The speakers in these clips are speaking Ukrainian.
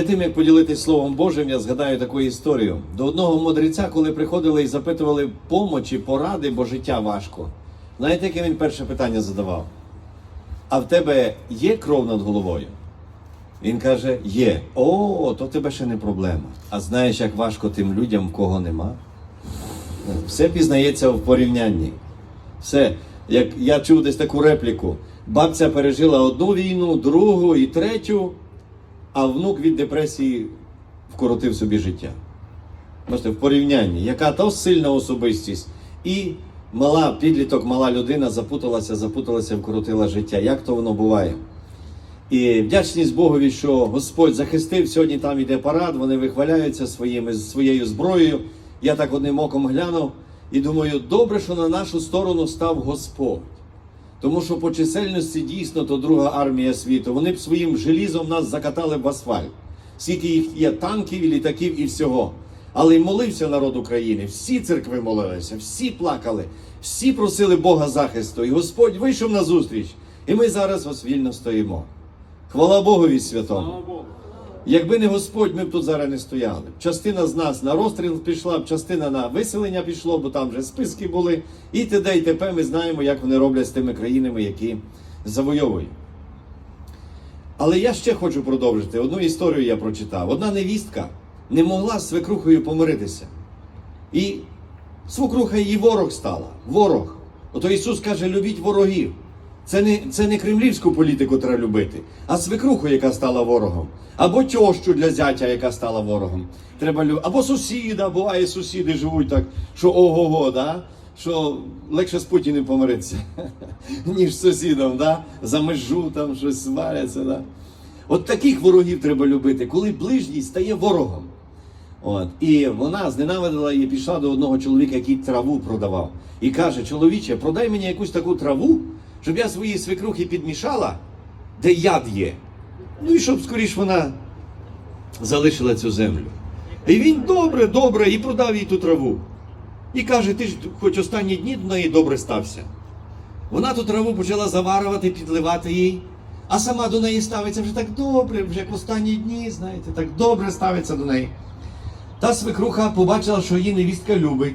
Перед тим, як поділитись Словом Божим, я згадаю таку історію. До одного мудреця, коли приходили і запитували помочі, поради, бо життя важко. Знаєте, яке він перше питання задавав? А в тебе є кров над головою? Він каже: є. О, то тебе ще не проблема. А знаєш, як важко тим людям, в кого нема? Все пізнається в порівнянні. Все. Як я чув десь таку репліку: бабця пережила одну війну, другу і третю, а внук від депресії вкоротив собі життя. Бачите, в порівнянні, яка то сильна особистість, і мала підліток, мала людина запуталася, запуталася, вкоротила життя. Як то воно буває? І вдячність Богові, що Господь захистив. Сьогодні там іде парад, вони вихваляються своїми, своєю зброєю. Я так одним оком глянув і думаю, добре, що на нашу сторону став Господь. Тому що по чисельності дійсно то друга армія світу. Вони б своїм желізом нас закатали в асфальт. Скільки їх є танків і літаків і всього. Але й молився народ України. Всі церкви молилися, всі плакали, всі просили Бога захисту. І Господь вийшов на зустріч. І ми зараз ось вільно стоїмо. Хвала Богові святому. Якби не Господь, ми б тут зараз не стояли. Частина з нас на розстріл пішла, частина на виселення пішло, бо там вже списки були. І т.д. і т.п. ми знаємо, як вони роблять з тими країнами, які завойовують. Але я ще хочу продовжити. Одну історію я прочитав. Одна невістка не могла з свекрухою помиритися. І свекруха її ворог стала. Ворог. Ото Ісус каже, любіть ворогів. Це не, це не кремлівську політику треба любити, а свекруху, яка стала ворогом. Або тьощу для зятя, яка стала ворогом. Треба любити. Або сусіда, буває, сусіди живуть так, що ого-го, да? що легше з Путіним помиритися, ніж з сусідом, да? за межу там щось сваряться. Да? От таких ворогів треба любити, коли ближній стає ворогом. От. І вона зненавидила і пішла до одного чоловіка, який траву продавав. І каже: чоловіче, продай мені якусь таку траву, щоб я своїй свекрухи підмішала, де яд є. Ну і щоб скоріш вона залишила цю землю. І він добре, добре, і продав їй ту траву. І каже, ти ж хоч останні дні до неї добре стався. Вона ту траву почала заварювати, підливати їй, а сама до неї ставиться вже так добре, вже як останні дні, знаєте, так добре ставиться до неї. Та свекруха побачила, що її невістка любить.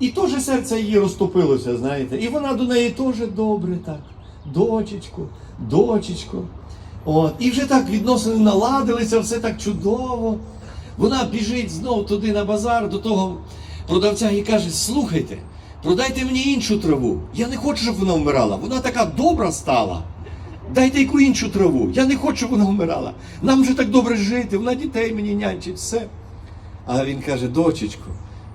І теж серце її розтопилося, знаєте. І вона до неї теж добре так. Дочечку, дочечку. От. І вже так відносини наладилися, все так чудово. Вона біжить знов туди на базар до того продавця і каже: слухайте, продайте мені іншу траву. Я не хочу, щоб вона вмирала. Вона така добра стала. Дайте яку іншу траву. Я не хочу, щоб вона вмирала. Нам вже так добре жити, вона дітей мені нянчить, все. А він каже: дочечку,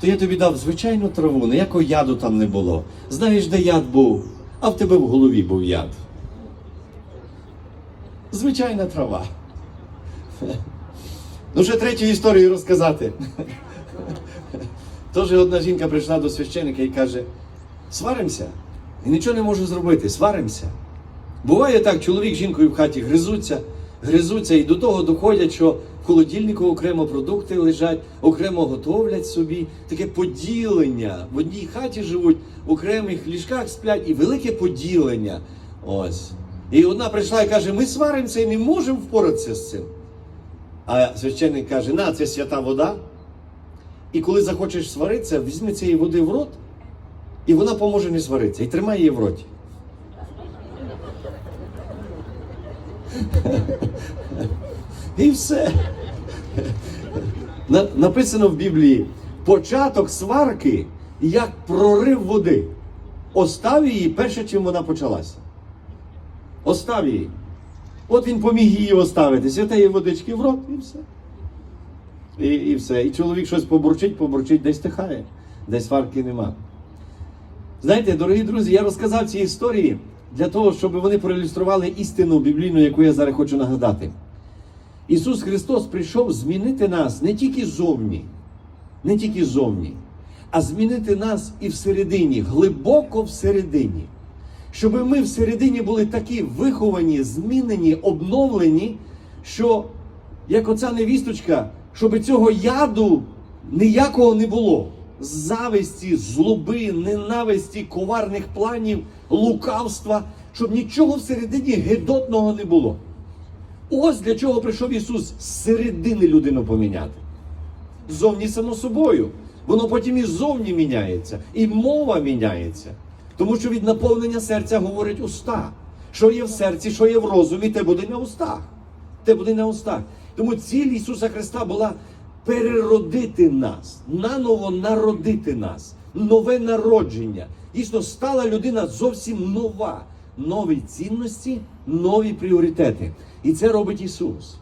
то я тобі дав звичайну траву, ніякого яду там не було. Знаєш, де яд був, а в тебе в голові був яд. Звичайна трава. Ну, ще третю історію розказати. Тож одна жінка прийшла до священика і каже: сваримося, і нічого не можу зробити, сваримося. Буває так, чоловік з жінкою в хаті гризуться, гризуться і до того доходять, що холодильнику окремо продукти лежать, окремо готовлять собі. Таке поділення. В одній хаті живуть, в окремих ліжках сплять, і велике поділення. Ось. І одна прийшла і каже: ми сваримося і не можемо впоратися з цим. А священник каже: на, це свята вода. І коли захочеш сваритися, візьми цієї води в рот, і вона поможе не сваритися. І тримай її в роті. І все. Написано в Біблії: початок сварки як прорив води. Остав її перше, чим вона почалася. Остав її. От він поміг її оставити. Святеї водички в рот і все. І, і все. І чоловік щось побурчить, побурчить, десь тихає, десь сварки нема. Знаєте, дорогі друзі, я розказав ці історії для того, щоб вони проілюстрували істину біблійну, яку я зараз хочу нагадати. Ісус Христос прийшов змінити нас не тільки зовні, не тільки зовні, а змінити нас і всередині, глибоко всередині. Щоб ми всередині були такі виховані, змінені, обновлені, що, як оця невісточка, щоб цього яду ніякого не було. Зависті, злоби, ненависті, коварних планів, лукавства, щоб нічого всередині гидотного не було. Ось для чого прийшов Ісус середини людину поміняти. Зовні само собою. Воно потім і зовні міняється, і мова міняється. Тому що від наповнення серця говорить уста. Що є в серці, що є в розумі, те буде на устах. Те буде на устах. Тому ціль Ісуса Христа була переродити нас, наново народити нас, нове народження. Дійсно, стала людина зовсім нова. Нові цінності, нові пріоритети. І це робить Ісус.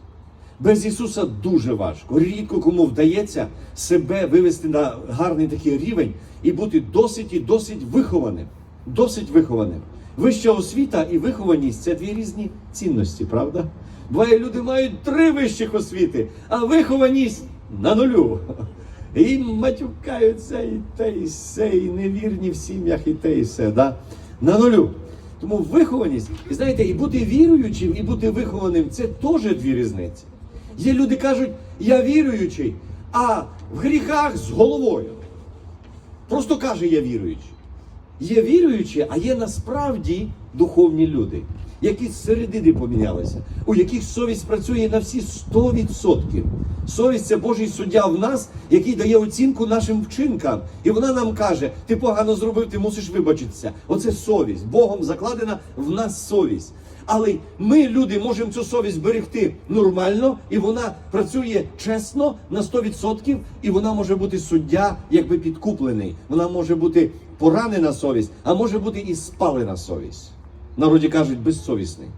Без Ісуса дуже важко. Рідко кому вдається себе вивести на гарний такий рівень і бути досить і досить вихованим. Досить вихованим. Вища освіта і вихованість це дві різні цінності, правда? Буває, люди мають три вищих освіти, а вихованість на нулю. І матюкаються і те, і все, і невірні в сім'ях, і те, і все. Да? На нулю. Тому вихованість, і знаєте, і бути віруючим, і бути вихованим це теж дві різниці. Є люди кажуть, я віруючий, а в гріхах з головою. Просто каже, я віруючий. Є віруючі, а є насправді духовні люди, які середини помінялися, у яких совість працює на всі 100%. Совість це Божий суддя в нас, який дає оцінку нашим вчинкам. І вона нам каже: ти погано зробив, ти мусиш вибачитися. Оце совість. Богом закладена в нас совість. Але ми, люди, можемо цю совість берегти нормально, і вона працює чесно на 100%, і вона може бути суддя, якби підкуплений. Вона може бути поранена совість, а може бути і спалена совість. Народі кажуть, безсовісний.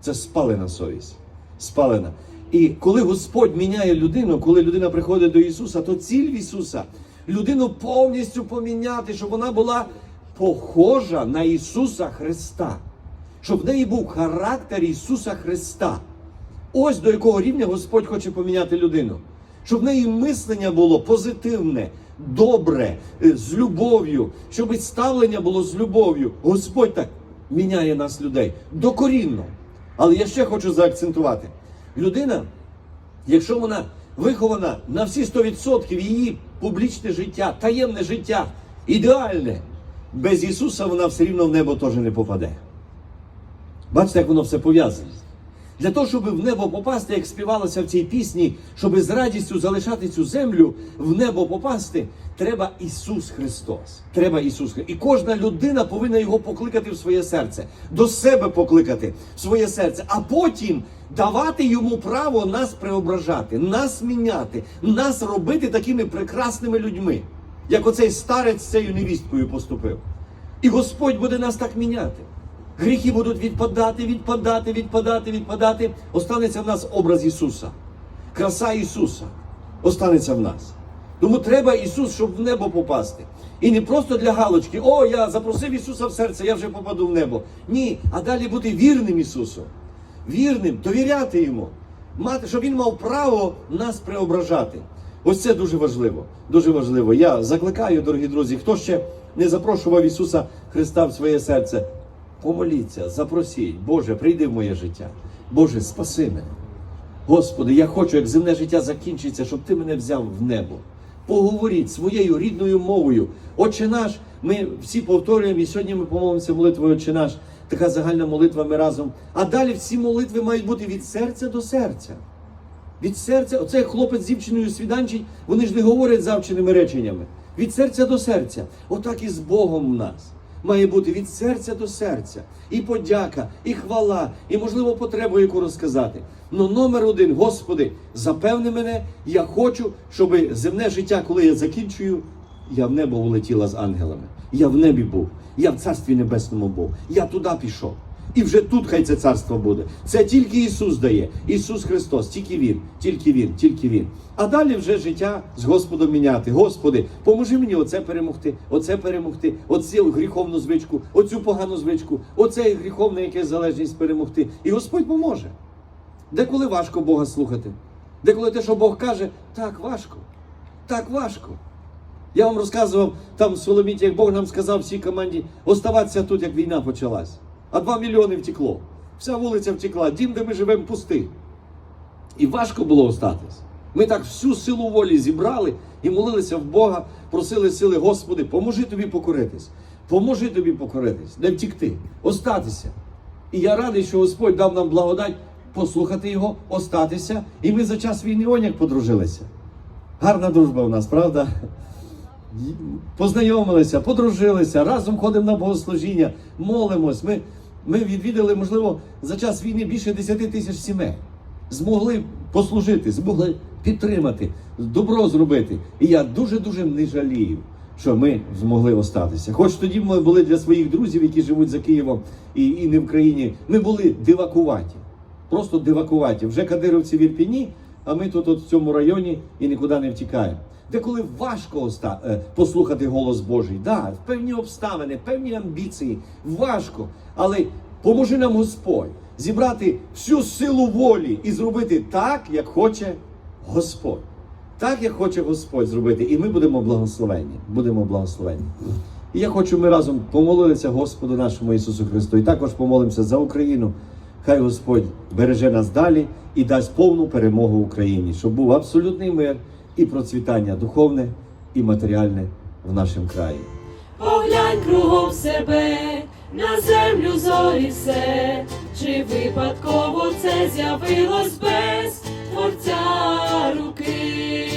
Це спалена совість. Спалена. І коли Господь міняє людину, коли людина приходить до Ісуса, то ціль в Ісуса людину повністю поміняти, щоб вона була похожа на Ісуса Христа щоб в неї був характер Ісуса Христа. Ось до якого рівня Господь хоче поміняти людину. Щоб в неї мислення було позитивне, добре, е, з любов'ю, щоб і ставлення було з любов'ю. Господь так міняє нас людей докорінно. Але я ще хочу заакцентувати: людина, якщо вона вихована на всі 100%, її публічне життя, таємне життя ідеальне, без Ісуса вона все рівно в небо теж не попаде. Бачите, як воно все пов'язане. Для того, щоб в небо попасти, як співалося в цій пісні, щоб з радістю залишати цю землю, в небо попасти, треба Ісус Христос. Треба Ісус Христос. І кожна людина повинна його покликати в своє серце, до себе покликати в своє серце, а потім давати йому право нас преображати, нас міняти, нас робити такими прекрасними людьми, як оцей старець з цією невісткою поступив. І Господь буде нас так міняти. Гріхи будуть відпадати, відпадати, відпадати, відпадати. Останеться в нас образ Ісуса. Краса Ісуса останеться в нас. Тому треба Ісус, щоб в небо попасти. І не просто для галочки, о, я запросив Ісуса в серце, я вже попаду в небо. Ні, а далі бути вірним Ісусу. Вірним, довіряти Йому, мати, щоб Він мав право нас преображати. Ось це дуже важливо. Дуже важливо. Я закликаю, дорогі друзі, хто ще не запрошував Ісуса Христа в своє серце, помоліться, запросіть, Боже, прийди в моє життя. Боже, спаси мене. Господи, я хочу, як земне життя закінчиться, щоб ти мене взяв в небо. Поговоріть своєю рідною мовою. Отче наш, ми всі повторюємо, і сьогодні ми помолимося молитвою Отче наш, така загальна молитва ми разом. А далі всі молитви мають бути від серця до серця. Від серця, оцей хлопець з дівчиною свіданчить, вони ж не говорять завченими реченнями. Від серця до серця. Отак і з Богом в нас. Має бути від серця до серця. І подяка, і хвала, і, можливо, потребу яку розказати. Ну, номер один, Господи, запевни мене, я хочу, щоб земне життя, коли я закінчую, я в небо улетіла з ангелами. Я в небі був, я в Царстві Небесному був. Я туди пішов. І вже тут хай це царство буде. Це тільки Ісус дає. Ісус Христос, тільки Він, тільки Він, тільки Він. А далі вже життя з Господом міняти. Господи, поможи мені оце перемогти, оце перемогти, оцю гріховну звичку, оцю погану звичку, оце гріховне якесь залежність перемогти. І Господь поможе. Деколи важко Бога слухати. Деколи те, що Бог каже, так важко, так важко. Я вам розказував там в Соломіті, як Бог нам сказав всій команді, оставатися тут, як війна почалась. А два мільйони втекло. Вся вулиця втекла, дім, де ми живемо, пустий. І важко було остатись. Ми так всю силу волі зібрали і молилися в Бога, просили сили, Господи, поможи тобі покоритись, поможи тобі покоритись, не втікти, остатися. І я радий, що Господь дав нам благодать послухати його, остатися. І ми за час війни он як подружилися. Гарна дружба у нас, правда? Познайомилися, подружилися, разом ходимо на богослужіння, молимось. Ми, ми відвідали, можливо, за час війни більше 10 тисяч сімей. Змогли послужити, змогли підтримати, добро зробити. І я дуже-дуже не жалію, що ми змогли остатися. Хоч тоді ми були для своїх друзів, які живуть за Києвом і, і не в країні, ми були дивакуваті. Просто дивакуваті. Вже кадировці в Ірпіні, а ми тут от в цьому районі і нікуди не втікаємо. Деколи важко е, послухати голос Божий. Да, певні обставини, певні амбіції. Важко. Але поможи нам Господь зібрати всю силу волі і зробити так, як хоче Господь. Так, як хоче Господь зробити, і ми будемо благословені. Будемо благословені. І я хочу, ми разом помолилися Господу нашому Ісусу Христу. І також помолимося за Україну. Хай Господь береже нас далі і дасть повну перемогу Україні, щоб був абсолютний мир і процвітання духовне і матеріальне в нашому краї. Поглянь кругом себе, на землю зорі все, чи випадково це з'явилось без творця руки,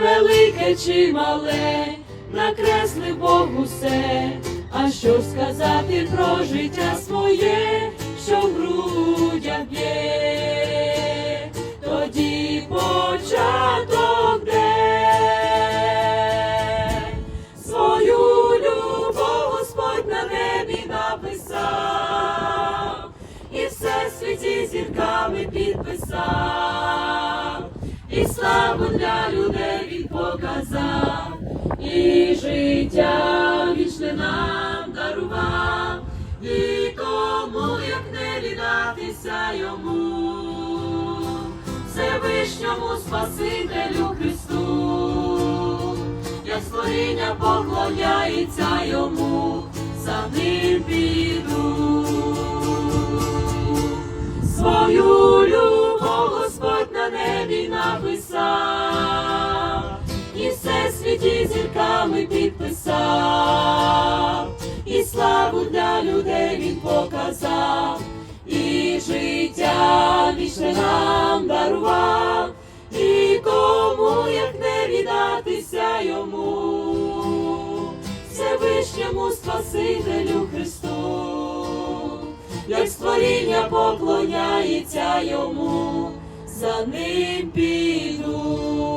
велике чи мале, накреслив Бог усе, а що сказати про життя своє, що в грудях зірками підписав, і славу для людей він показав, і життя вічне нам дарував, і кому як не віддатися йому. Всевишньому Спасителю Христу, як створіння поклоняється йому, за ним піду. Свою любов Господь на небі написав, і все світі зірками підписав, і славу для людей він показав, і життя вічне нам дарував, і кому як не віддатися йому, Всевишньому Спасителю Христу, як створіння поклоняється йому, за ним піду.